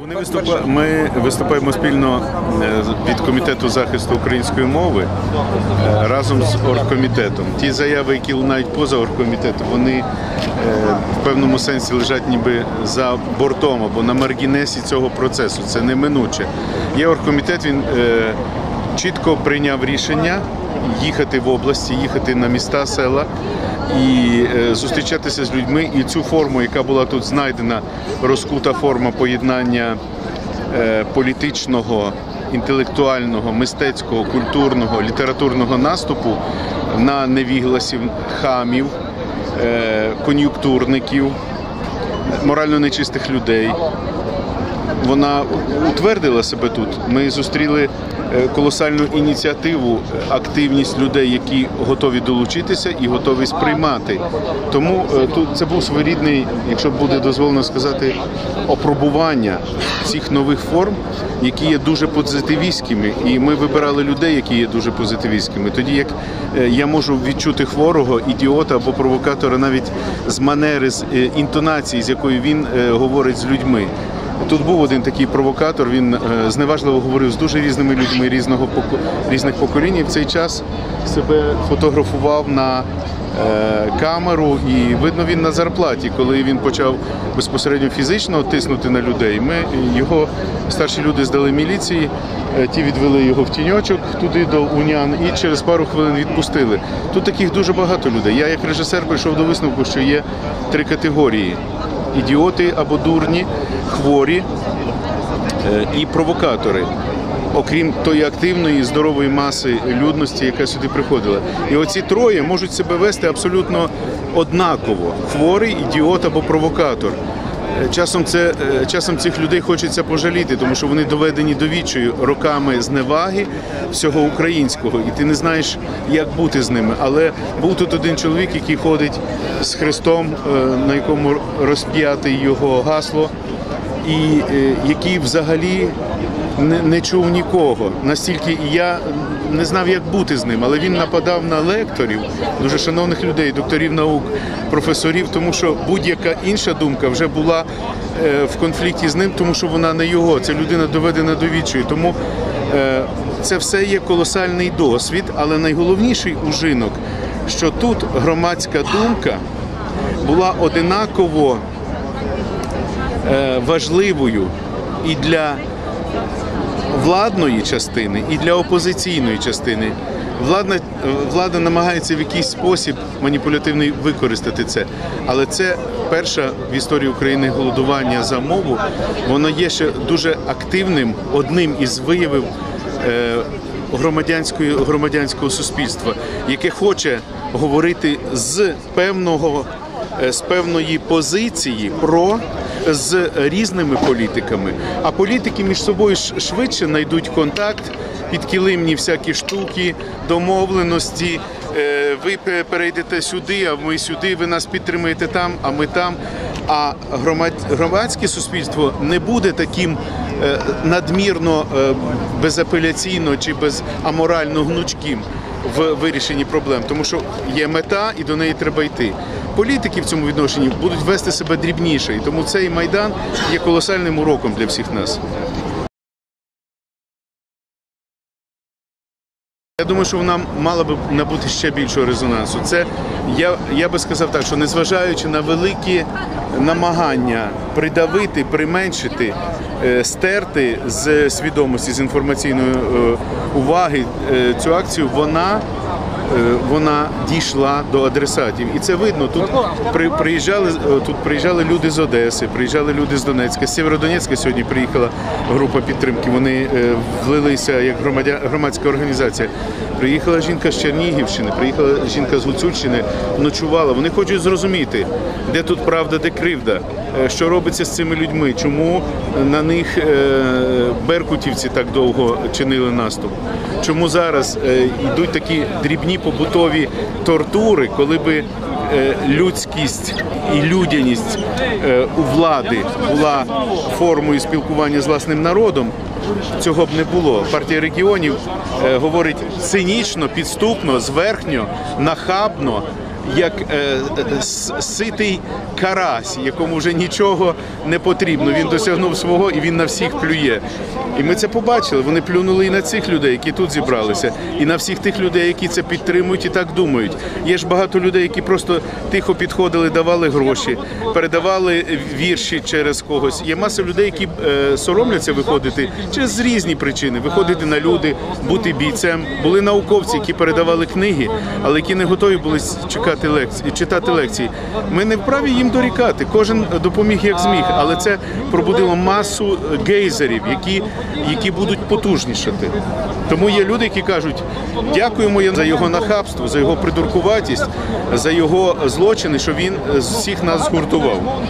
Вони виступа... Ми виступаємо спільно е, від комітету захисту української мови е, разом з оргкомітетом. Ті заяви, які лунають поза оргкомітетом, вони е, в певному сенсі лежать ніби за бортом або на маргінесі цього процесу. Це неминуче. Є оргкомітет, він чітко прийняв рішення їхати в області, їхати на міста, села і е, зустрічатися з людьми. І цю форму, яка була тут знайдена, розкута форма поєднання е, політичного, інтелектуального, мистецького, культурного, літературного наступу на невігласів, хамів, е, кон'юнктурників, морально нечистих людей. Вона утвердила себе тут. Ми зустріли е, колосальну ініціативу, е, активність людей, які готові долучитися і готові сприймати. Тому е, тут це був своєрідний, якщо буде дозволено сказати, опробування цих нових форм, які є дуже позитивістськими. І ми вибирали людей, які є дуже позитивістськими. Тоді як я можу відчути хворого, ідіота або провокатора навіть з манери, з інтонації, з якою він говорить з людьми. Тут був один такий провокатор. Він е, зневажливо говорив з дуже різними людьми різного різних поколінь. І в цей час себе фотографував на е, камеру, і видно він на зарплаті, коли він почав безпосередньо фізично тиснути на людей. Ми його старші люди здали міліції, е, ті відвели його в тіньочок туди до унян, і через пару хвилин відпустили. Тут таких дуже багато людей. Я як режисер прийшов до висновку, що є три категорії ідіоти або дурні, хворі е, і провокатори. Окрім тої активної здорової маси людності, яка сюди приходила, і оці троє можуть себе вести абсолютно однаково: хворий, ідіот або провокатор. Е, Часом це е, часом цих людей хочеться пожаліти, тому що вони доведені до вічою роками зневаги всього українського, і ти не знаєш, як бути з ними. Але був тут один чоловік, який ходить з хрестом, е, на якому розп'яти його гасло, і який взагалі не, не чув нікого. Настільки я не знав, як бути з ним, але він нападав на лекторів, дуже шановних людей, докторів наук, професорів, тому що будь-яка інша думка вже була е, в конфлікті з ним, тому що вона не його. Це людина доведена до відчаю. Тому е, це все є колосальний досвід, але найголовніший ужинок, що тут громадська думка була одинаково е, важливою і для владної частини, і для опозиційної частини. Владна, влада намагається в якийсь спосіб маніпулятивний використати це, але це перша в історії України голодування за мову. Воно є ще дуже активним, одним із виявів е, громадянської громадянського суспільства, яке хоче говорити з певного е, з певної позиції про з різними політиками. А політики між собою швидше знайдуть контакт, підкилимні всякі штуки, домовленості. Е, Ви перейдете сюди, а ми сюди. Ви нас підтримуєте там, а ми там. А громад- громадське суспільство не буде таким е, надмірно е, безапеляційно чи безаморально гнучким в вирішенні проблем, тому що є мета і до неї треба йти. Політики в цьому відношенні будуть вести себе дрібніше, і тому цей майдан є колосальним уроком для всіх нас. Я думаю, що вона мала би набути ще більшого резонансу. Це я, я би сказав так, що незважаючи на великі намагання придавити, применшити, е, стерти з свідомості, з інформаційної е, уваги е, цю акцію, вона. Е, Вона дійшла до адресатів, і це видно. Тут при, приїжджали е, тут приїжджали люди з Одеси, приїжджали люди з Донецька. З Сєвєродонецька сьогодні приїхала група підтримки. Вони е, влилися як громадя, громадська організація. Приїхала жінка з Чернігівщини, приїхала жінка з Гуцульщини, ночувала. Вони хочуть зрозуміти, де тут правда, де кривда, що робиться з цими людьми, чому на них беркутівці так довго чинили наступ. Чому зараз йдуть такі дрібні побутові тортури, коли би е, людськість і людяність е, у влади була формою спілкування з власним народом, цього б не було. Партія регіонів е, говорить цинічно, підступно, зверхньо, нахабно як е, е, ситий карась, якому вже нічого не потрібно. Він досягнув свого і він на всіх плює. І ми це побачили. Вони плюнули і на цих людей, які тут зібралися, і на всіх тих людей, які це підтримують і так думають. Є ж багато людей, які просто тихо підходили, давали гроші, передавали вірші через когось. Є маса людей, які е, соромляться виходити через різні причини, виходити на люди, бути бійцем. Були науковці, які передавали книги, але які не готові були чекати лекції, читати лекції. Ми не вправі їм дорікати. Кожен допоміг як зміг, але це пробудило масу гейзерів, які, які будуть потужнішати. Тому є люди, які кажуть, дякуємо за його нахабство, за його придуркуватість, за його злочини, що він е, всіх нас згуртував.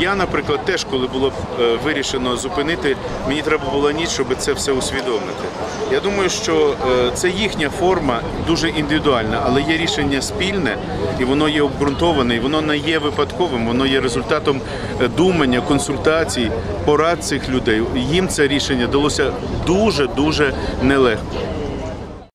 Я, наприклад, теж, коли було е, вирішено зупинити, мені треба було ніч, щоб це все усвідомити. Я думаю, що е, це їхня форма дуже індивідуальна, але є рішення спільне, і воно є обґрунтоване, і воно не є випадковим, воно є результатом е, думання, консультацій, порад цих людей. Їм це рішення далося дуже дуже нелегко.